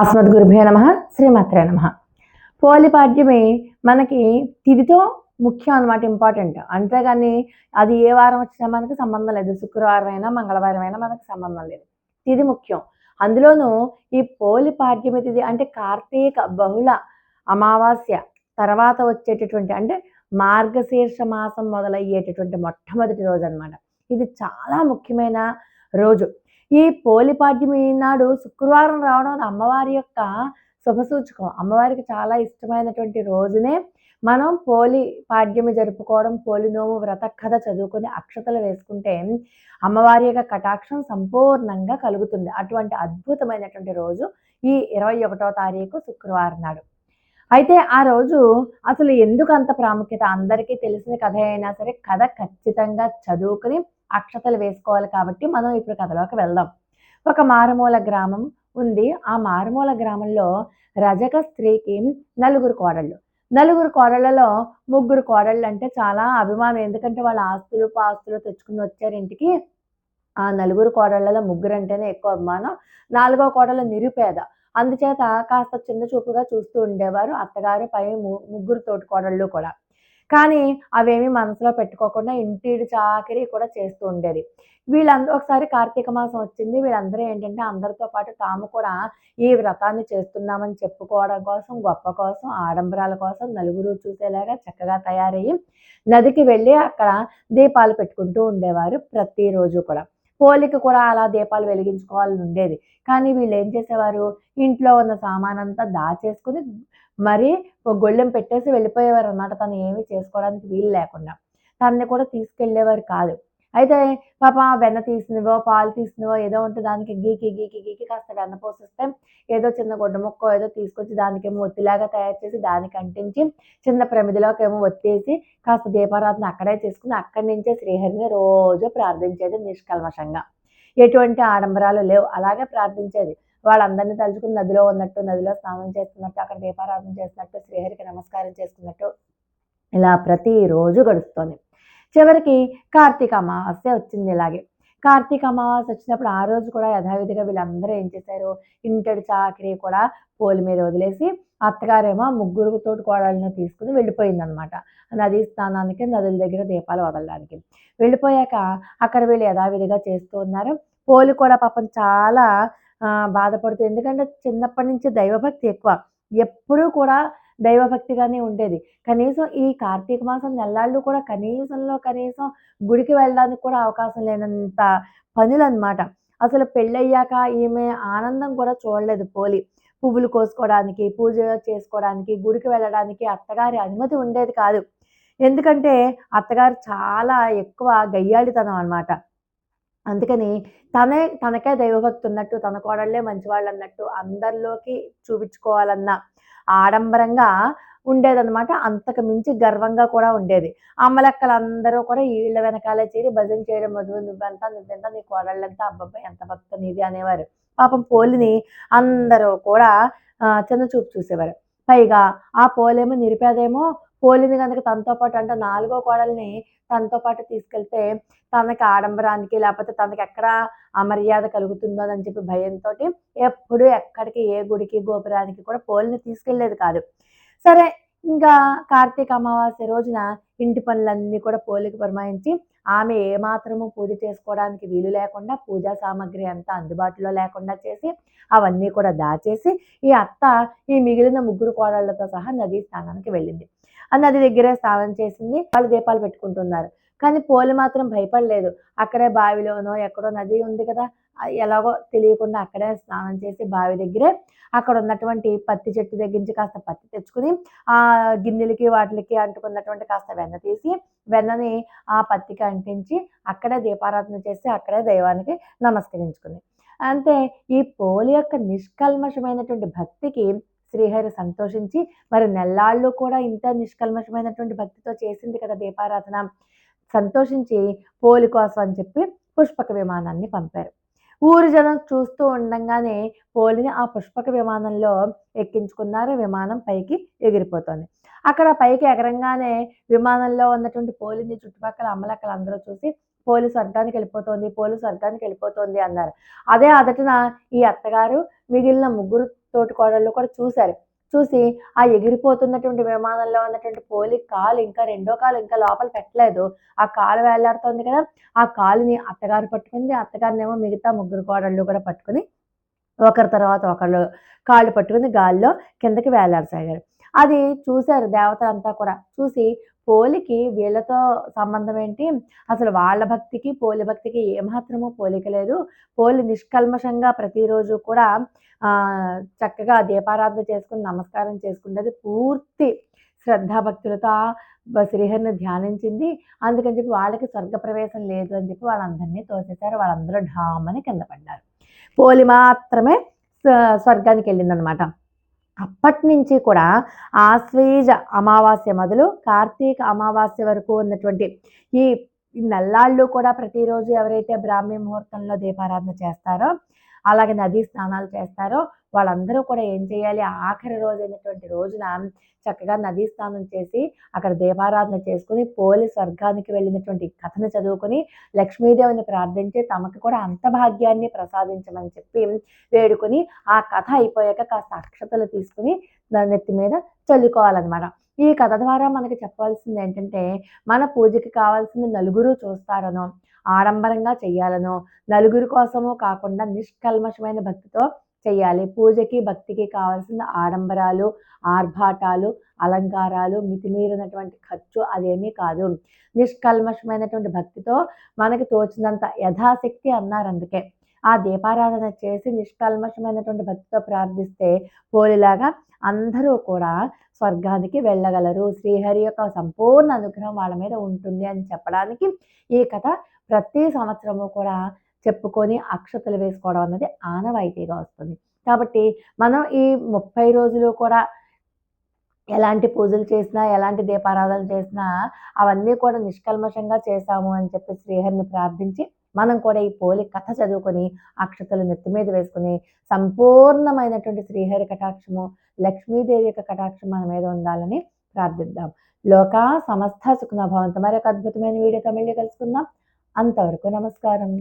అస్మద్గురుభ్యో నమ శ్రీమాత్రే నమ. పోలిపాడ్యమే మనకి తిథితో ముఖ్యం అనమాట ఇంపార్టెంట్ అంతేగాని అది ఏ వారం వచ్చినా మనకి సంబంధం లేదు. శుక్రవారం అయినా మంగళవారం అయినా మనకు సంబంధం లేదు. తిథి ముఖ్యం. అందులోనూ ఈ పోలిపాడ్యమి తిథి అంటే కార్తీక బహుళ అమావాస్య తర్వాత వచ్చేటటువంటి అంటే మార్గశీర్ష మాసం మొదలయ్యేటటువంటి మొట్టమొదటి రోజు అనమాట ఇది చాలా ముఖ్యమైన రోజు. ఈ పోలిపాడ్యమి నాడు శుక్రవారం రావడం అమ్మవారి యొక్క శుభసూచకం. అమ్మవారికి చాలా ఇష్టమైనటువంటి రోజునే మనం పోలి పాడ్యమి జరుపుకోవడం పోలినోము వ్రత కథ చదువుకొని అక్షతలు వేసుకుంటే అమ్మవారి యొక్క కటాక్షం సంపూర్ణంగా కలుగుతుంది. అటువంటి అద్భుతమైనటువంటి రోజు ఈ ఇరవై ఒకటో తారీఖు శుక్రవారం నాడు. అయితే ఆ రోజు అసలు ఎందుకు అంత ప్రాముఖ్యత? అందరికీ తెలిసిన కథ అయినా సరే కథ ఖచ్చితంగా చదువుకుని అక్షతలు వేసుకోవాలి కాబట్టి మనం ఇప్పుడు కథలోకి వెళ్దాం. ఒక మారుమూల గ్రామం ఉంది. ఆ మారుమూల గ్రామంలో రజక స్త్రీకి నలుగురు కోడళ్ళు. నలుగురు కోడళ్ళలో ముగ్గురు కోడళ్ళు అంటే చాలా అభిమానం. ఎందుకంటే వాళ్ళ ఆస్తులు పాస్తులు తెచ్చుకుని వచ్చారు ఇంటికి. ఆ నలుగురు కోడళ్ళలో ముగ్గురు అంటేనే ఎక్కువ అభిమానం. నాలుగో కోడలు నిరుపేద. అందుచేత కాస్త చిన్న చూపుగా చూస్తూ ఉండేవారు. అత్తగారు పై ముగ్గురు తోటి కోడళ్ళు కూడా. కానీ అవేమి మనసులో పెట్టుకోకుండా ఇంటి చాకరీ కూడా చేస్తూ ఉండేది. వీళ్ళందరూ ఒకసారి కార్తీక మాసం వచ్చింది. వీళ్ళందరూ ఏంటంటే అందరితో పాటు తాము కూడా ఈ వ్రతాన్ని చేస్తున్నామని చెప్పుకోవడం కోసం గొప్ప కోసం ఆడంబరాల కోసం నలుగురు చూసేలాగా చక్కగా తయారయ్యి నదికి వెళ్ళి అక్కడ దీపాలు పెట్టుకుంటూ ఉండేవారు ప్రతిరోజు కూడా. పోలికి కూడా అలా దీపాలు వెలిగించుకోవాలని ఉండేది. కానీ వీళ్ళు ఏం చేసేవారు? ఇంట్లో ఉన్న సామానంతా దాచేసుకుని మరి గొళ్ళెం పెట్టేసి వెళ్ళిపోయేవారు అనమాట తను ఏమి చేసుకోవడానికి వీలు లేకుండా. తనని కూడా తీసుకెళ్ళేవారు కాదు. అయితే పాప వెన్న తీసినవో పాలు తీసినవో ఏదో ఉంటే దానికి గీకి గీకి గీకి కాస్త వెన్న పోసిస్తే ఏదో చిన్న గుడ్డ ముక్క ఏదో తీసుకొచ్చి దానికేమో ఒత్తిలాగా తయారు చేసి దానికి అంటించి చిన్న ప్రమిదిలోకి ఏమో ఒత్తేసి కాస్త దీపారాధన అక్కడే చేసుకుని అక్కడి నుంచే శ్రీహరిని రోజు ప్రార్థించేది నిష్కల్మషంగా. ఎటువంటి ఆడంబరాలు లేవు. అలాగే ప్రార్థించేది. వాళ్ళందరినీ తలుచుకుని నదిలో ఉన్నట్టు నదిలో స్నానం చేస్తున్నట్టు అక్కడ దీపారాధన చేస్తున్నట్టు శ్రీహరికి నమస్కారం చేసుకున్నట్టు ఇలా ప్రతిరోజు గడుస్తుంది. చివరికి కార్తీక అమావాస్య వచ్చింది ఇలాగే. కార్తీక అమావాస్య వచ్చినప్పుడు ఆ రోజు కూడా యథావిధిగా వీళ్ళందరూ ఏం చేశారు? ఇంటడి చాకరీ కూడా పోలి మీద వదిలేసి అత్తగారేమో ముగ్గురు తోటి కోడలను తీసుకుని వెళ్ళిపోయిందనమాట. నదీ స్నానానికి నదుల దగ్గర దీపాలు వదలడానికి. వెళ్ళిపోయాక అక్కడ వీళ్ళు యథావిధిగా చేస్తూ ఉన్నారు. పోలి కూడా పాపం చాలా బాధపడుతూ ఎందుకంటే చిన్నప్పటి నుంచి దైవభక్తి ఎక్కువ. ఎప్పుడూ కూడా దైవభక్తిగానే ఉండేది. కనీసం ఈ కార్తీక మాసం నెల్లాళ్ళు కూడా కనీసంలో కనీసం గుడికి వెళ్ళడానికి కూడా అవకాశం లేనంత పనులు అనమాట అసలు పెళ్ళయ్యాక ఈమె ఆనందం కూడా చూడలేదు పోలి. పువ్వులు కోసుకోవడానికి పూజ చేసుకోవడానికి గుడికి వెళ్ళడానికి అత్తగారి అనుమతి ఉండేది కాదు. ఎందుకంటే అత్తగారు చాలా ఎక్కువ గయ్యాళితనం అనమాట అందుకని తనే తనకే దైవభక్తి ఉన్నట్టు తన కోడళ్ళే మంచివాళ్ళు అన్నట్టు అందరిలోకి చూపించుకోవాలన్న ఆడంబరంగా ఉండేదన్నమాట. అంతకు మించి గర్వంగా కూడా ఉండేది. అమ్మలక్కలందరూ కూడా వీళ్ళ వెనకాలే చేరి భజన చేయడం మొదలు నువ్వెంత నువ్వెంత నీ కోడళ్ళంతా అబ్బాయి ఎంత భక్త నీది అనేవారు. పాపం పోలిని అందరూ కూడా చిన్న చూపు చూసేవారు. పైగా ఆ పోలేమో నిరుపేదేమో పోలింది కనుక తనతో పాటు అంటే నాలుగో కోడల్ని తనతో పాటు తీసుకెళ్తే తనకి ఆడంబరానికి లేకపోతే తనకి ఎక్కడ అమర్యాద కలుగుతుందో అని చెప్పి భయంతో ఎప్పుడు ఎక్కడికి ఏ గుడికి గోపురానికి కూడా పోలిని తీసుకెళ్ళేది కాదు. సరే ఇంకా కార్తీక అమావాస్య రోజున ఇంటి పనులన్నీ కూడా పోలికి పురమాయించి ఆమె ఏమాత్రము పూజ చేసుకోవడానికి వీలు లేకుండా పూజా సామాగ్రి అంతా అందుబాటులో లేకుండా చేసి అవన్నీ కూడా దాచేసి ఈ అత్త ఈ మిగిలిన ముగ్గురు కోడళ్ళతో సహా నదీ స్నానానికి వెళ్ళింది. ఆ నది దగ్గరే స్నానం చేసింది. వాళ్ళు దీపాలు పెట్టుకుంటున్నారు. కానీ పోలి మాత్రం భయపడలేదు. అక్కడే బావిలోనో ఎక్కడో నది ఉంది కదా ఎలాగో తెలియకుండా అక్కడే స్నానం చేసి బావి దగ్గరే అక్కడ ఉన్నటువంటి పత్తి చెట్టు దగ్గర నుంచి కాస్త పత్తి తెచ్చుకుని ఆ గిన్నెలకి వాటికి అంటుకున్నటువంటి కాస్త వెన్న తీసి వెన్నని ఆ పత్తికి అంటించి అక్కడే దీపారాధన చేసి అక్కడే దైవానికి నమస్కరించుకుంది అంతే ఈ పోలి యొక్క నిష్కల్మషమైనటువంటి భక్తికి శ్రీహరి సంతోషించి మరి నెల్లాళ్ళు కూడా ఇంత నిష్కల్మషమైనటువంటి భక్తితో చేసింది కదా దీపారాధన. సంతోషించి పోలి కోసం అని చెప్పి పుష్పక విమానాన్ని పంపారు. ఊరు జనం చూస్తూ ఉండగానే పోలిని ఆ పుష్పక విమానంలో ఎక్కించుకున్నారు. విమానం పైకి ఎగిరిపోతుంది. అక్కడ పైకి ఎగరంగానే విమానంలో ఉన్నటువంటి పోలిని చుట్టుపక్కల అమ్మలక్కలు అందరూ చూసి పోలి స్వర్గానికి వెళ్ళిపోతుంది పోలి స్వర్గానికి వెళ్ళిపోతుంది అన్నారు. అదే అదటన ఈ అత్తగారు మిగిలిన ముగ్గురు తోటికోడళ్ళు కూడా చూశారు. చూసి ఆ ఎగిరిపోతున్నటువంటి విమానంలో ఉన్నటువంటి పోలి కాలు ఇంకా రెండో కాలు ఇంకా లోపల పెట్టలేదు. ఆ కాలు వేలాడుతోంది కదా ఆ కాలుని అత్తగారు పట్టుకుంది. అత్తగారినేమో మిగతా ముగ్గురు కోడళ్ళు కూడా పట్టుకుని ఒకరి తర్వాత ఒకళ్ళు కాళ్ళు పట్టుకుని గాల్లో కిందకి వేలాడసాగారు. అది చూశారు దేవతలంతా కూడా. చూసి పోలికి వీళ్ళతో సంబంధం ఏంటి? అసలు వాళ్ళ భక్తికి పోలి భక్తికి ఏమాత్రమూ పోలిక లేదు. పోలి నిష్కల్మషంగా ప్రతిరోజు కూడా చక్కగా దీపారాధన చేసుకుని నమస్కారం చేసుకునేది పూర్తి శ్రద్ధాభక్తులతో శ్రీహరిని ధ్యానించింది. అందుకని చెప్పి వాళ్ళకి స్వర్గ ప్రవేశం లేదు అని చెప్పి వాళ్ళందరినీ తోసేశారు. వాళ్ళందరూ ఢామని కింద పడ్డారు. పోలి మాత్రమే స్వర్గానికి వెళ్ళిందనమాట. అప్పటి నుంచి కూడా ఆశ్వేజ అమావాస్య మొదలు కార్తీక అమావాస్య వరకు ఉన్నటువంటి ఈ నల్లాళ్ళు కూడా ప్రతిరోజు ఎవరైతే బ్రాహ్మీ ముహూర్తంలో దీపారాధన చేస్తారో అలాగే నదీ స్నానాలు చేస్తారో వాళ్ళందరూ కూడా ఏం చేయాలి? ఆఖరి రోజు అయినటువంటి రోజున చక్కగా నదీ స్నానం చేసి అక్కడ దీపారాధన చేసుకుని పోలి స్వర్గానికి వెళ్ళినటువంటి కథను చదువుకొని లక్ష్మీదేవిని ప్రార్థించి తమకు కూడా అంత భాగ్యాన్ని ప్రసాదించమని చెప్పి వేడుకొని ఆ కథ అయిపోయాక కాస్త అక్షతలు తీసుకుని నెత్తి మీద చల్లుకోవాలన్నమాట. ఈ కథ ద్వారా మనకి చెప్పాల్సింది ఏంటంటే మన పూజకి కావాల్సింది నలుగురు చూస్తారనో ఆడంబరంగా చేయాలనో నలుగురి కోసమో కాకుండా నిష్కల్మషమైన భక్తితో చేయాలి. పూజకి భక్తికి కావాల్సిన ఆడంబరాలు ఆర్భాటాలు అలంకారాలు మితిమీరినటువంటి ఖర్చు అదేమీ కాదు. నిష్కల్మషమైనటువంటి భక్తితో మనకి తోచినంత యథాశక్తి అన్నారు అందుకే. ఆ దీపారాధన చేసి నిష్కల్మషమైనటువంటి భక్తితో ప్రార్థిస్తే పోలిలాగా అందరూ కూడా స్వర్గానికి వెళ్ళగలరు. శ్రీహరి యొక్క సంపూర్ణ అనుగ్రహం వాళ్ళ మీద ఉంటుంది అని చెప్పడానికి ఈ కథ ప్రతి సంవత్సరము కూడా చెప్పుకొని అక్షతలు వేసుకోవడం అన్నది ఆనవాయితీగా వస్తుంది. కాబట్టి మనం ఈ ముప్పై రోజులు కూడా ఎలాంటి పూజలు చేసినా ఎలాంటి దీపారాధనలు చేసినా అవన్నీ కూడా నిష్కల్మషంగా చేశాము అని చెప్పి శ్రీహరిని ప్రార్థించి మనం కూడా ఈ పోలి కథ చదువుకొని అక్షతలు నెత్తి మీద వేసుకుని సంపూర్ణమైనటువంటి శ్రీహరి కటాక్షము లక్ష్మీదేవి యొక్క కటాక్షం మన మీద ఉండాలని ప్రార్థిద్దాం. లోక సమస్త సుఖన భవంత మరొక అద్భుతమైన వీడియోతో మళ్ళీ కలుసుకుందాం. అంతవరకు నమస్కారం.